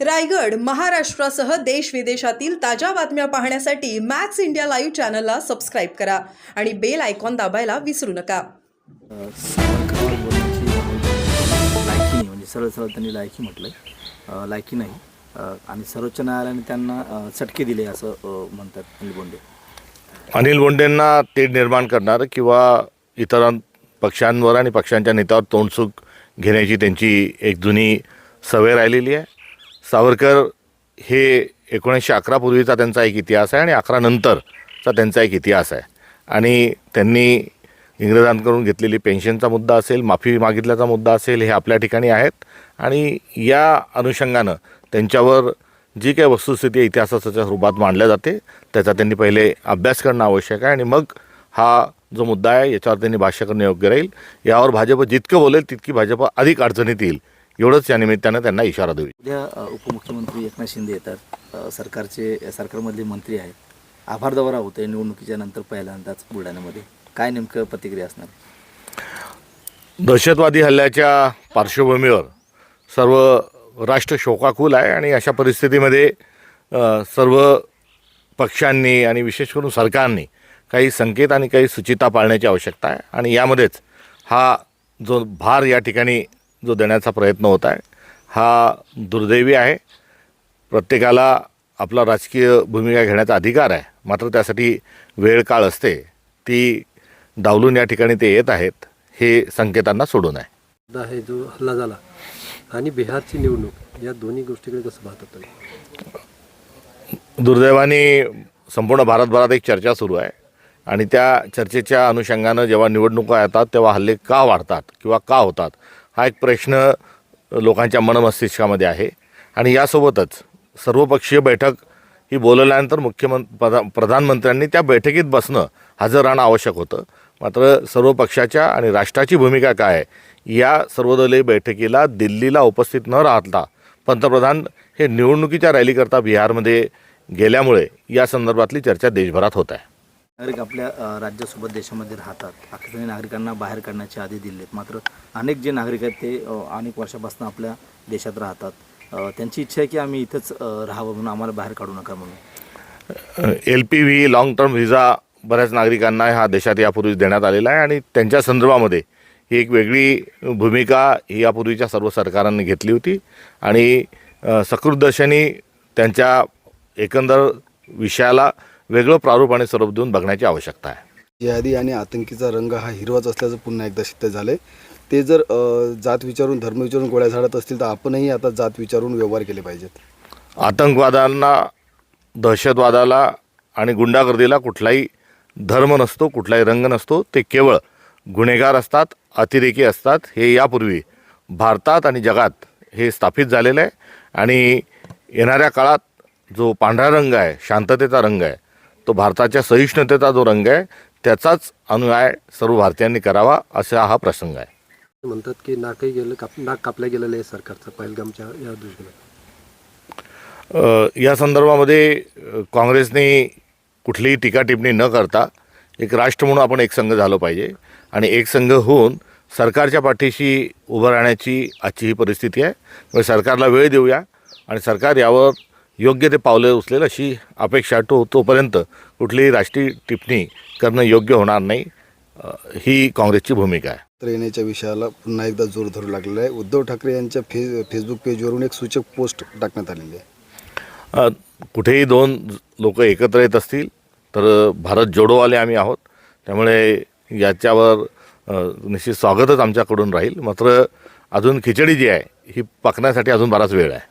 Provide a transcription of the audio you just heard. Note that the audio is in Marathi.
रायगड महाराष्ट्रासह देश विदेशातील ताज्या बातम्या पाहण्यासाठी मॅक्स इंडिया लाईव्ह चॅनलला सबस्क्राईब करा आणि बेल आयकॉन दाबायला विसरू नका. लायकी म्हणजे सरळ सरळ त्यांनी लायकी म्हटलंय. अं, लायकी नाही. आणि सर्वोच्च न्यायालयाने त्यांना चटके दिले असं म्हणतात अनिल बोंडे. अनिल बोंडेंना तेढ निर्माण करणार किंवा इतर पक्षांवर आणि पक्षांच्या नेत्यावर तोंडसुख घेण्याची त्यांची एक जुनी सवय राहिलेली आहे. सावरकर हे एकोणीसशे अकरापूर्वीचा त्यांचा एक इतिहास आहे आणि अकरा नंतरचा त्यांचा एक इतिहास आहे. आणि त्यांनी इंग्रजांकडून घेतलेली पेन्शनचा मुद्दा असेल माफी मागितल्याचा मुद्दा असेल हे आपल्या ठिकाणी आहेत. आणि या अनुषंगानं त्यांच्यावर जी काही वस्तुस्थिती इतिहासाच्या रूपात मांडल्या जाते त्याचा त्यांनी पहिले अभ्यास करणं आवश्यक आहे. आणि मग हा जो मुद्दा आहे याच्यावर त्यांनी भाष्य करणं योग्य राहील. यावर भाजप जितकं बोलेल तितकी भाजप अधिक अडचणीत येईल. एवढंच या निमित्तानं त्यांना इशारा देऊ. उद्या उपमुख्यमंत्री एकनाथ शिंदे येतात. सरकारचे सरकारमधले मंत्री आहेत. आभार दौरा होतोय निवडणुकीच्या नंतर पहिल्यांदाच बुलढाण्यामध्ये. काय नेमकं प्रतिक्रिया असणार? दहशतवादी हल्ल्याच्या पार्श्वभूमीवर सर्व राष्ट्र शोकाकुल आहे आणि अशा परिस्थितीमध्ये सर्व पक्षांनी आणि विशेष करून सरकारने काही संकेत आणि काही सुचिता पाळण्याची आवश्यकता आहे. आणि यामध्येच हा जो भार या ठिकाणी जो देण्याचा प्रयत्न होत आहे हा दुर्दैवी आहे. प्रत्येकाला आपला राजकीय भूमिका घेण्याचा अधिकार आहे. मात्र त्यासाठी वेळ काळ असते. ती डावलून या ठिकाणी ते येत आहेत हे संकेतांना सोडून आहे. जो हल्ला झाला आणि बिहारची निवडणूक या दोन्ही गोष्टीकडे कसं पाहतात दुर्दैवाने संपूर्ण भारतभरात एक चर्चा सुरू आहे आणि त्या चर्चेच्या अनुषंगानं जेव्हा निवडणुका येतात तेव्हा हल्ले का वाढतात किंवा का होतात हा एक प्रश्न लोकांच्या मनमस्तिष्कामध्ये आहे. आणि यासोबतच सर्वपक्षीय बैठक ही बोलवल्यानंतर मुख्यमंत प्रधा प्रधानमंत्र्यांनी त्या बैठकीत बसणं हजर राहणं आवश्यक होतं. मात्र सर्व पक्षाच्या आणि राष्ट्राची भूमिका काय आहे या सर्वदलीय बैठकीला दिल्लीला उपस्थित न राहता पंतप्रधान हे निवडणुकीच्या रॅलीकरता बिहारमध्ये गेल्यामुळे या संदर्भातली चर्चा देशभरात होत आहे. नागरिक आपल्या राज्यासोबत देशामध्ये राहतात. पाकिस्तानी नागरिकांना बाहेर काढण्याचे आधी आहेत मात्र अनेक जे नागरिक आहेत ते अनेक वर्षापासून आपल्या देशात राहतात. त्यांची इच्छा आहे की आम्ही इथंच राहावं म्हणून आम्हाला बाहेर काढू नका म्हणून. L P V long term visa बऱ्याच नागरिकांना ह्या देशात यापूर्वी देण्यात आलेला आहे आणि त्यांच्या संदर्भामध्ये ही एक वेगळी भूमिका ही यापूर्वीच्या सर्व सरकारांनी घेतली होती. आणि अ, सकृतदर्शनी त्यांच्या एकंदर विषयाला वेगळं प्रारूप आणि स्वरूप देऊन बघण्याची आवश्यकता आहे. जिहादी आणि आतंकीचा रंग हा हिरवाच असल्याचं पुन्हा एकदा सिद्ध झालंय. ते जर जात विचारून धर्म विचारून गोळ्या झाडत असतील तर आपणही आता जात विचारून व्यवहार केले पाहिजेत. आतंकवादांना दहशतवादाला आणि गुंडागर्दीला कुठलाही धर्म नसतो कुठलाही रंग नसतो ते केवळ गुन्हेगार असतात अतिरेकी असतात हे यापूर्वी भारतात आणि जगात हे स्थापित झालेलं आहे. आणि येणाऱ्या काळात जो पांढरा रंग आहे शांततेचा रंग आहे तो भारताच्या सहिष्णुतेचा जो रंग आहे त्याचाच अनुयाय सर्व भारतीयांनी करावा असा हा प्रसंग आहे. म्हणतात की नाकही गेलं काप नाक कापल्या गेलेलं आहे सरकारचं पहिलगामच्या या दृष्टीने. या संदर्भामध्ये काँग्रेसने कुठलीही टीका टिप्पणी न करता एक राष्ट्र म्हणून आपण एक संघ झालो पाहिजे. आणि एक संघ होऊन सरकारच्या पाठीशी उभं राहण्याची आजची ही परिस्थिती आहे. म्हणजे सरकारला वेळ देऊया. आणि सरकार यावर योग्य ते पावले उचलेल अशी अपेक्षा तो तोपर्यंत कुठलीही राष्ट्रीय टिप्पणी करणं योग्य होणार नाही. ही काँग्रेसची भूमिका आहे. तर येण्याच्या विषयाला पुन्हा एकदा जोर धरू लागलेला आहे. उद्धव ठाकरे यांच्या फे फेसबुक पेजवरून एक सूचक पोस्ट टाकण्यात आलेली आहे. कुठेही दोन लोक एकत्र येत असतील तर भारत जोडोवाले आम्ही आहोत. त्यामुळे याच्यावर निश्चित स्वागतच आमच्याकडून राहील. मात्र अजून खिचडी जी आहे ही पकण्यासाठी अजून बराच वेळ आहे.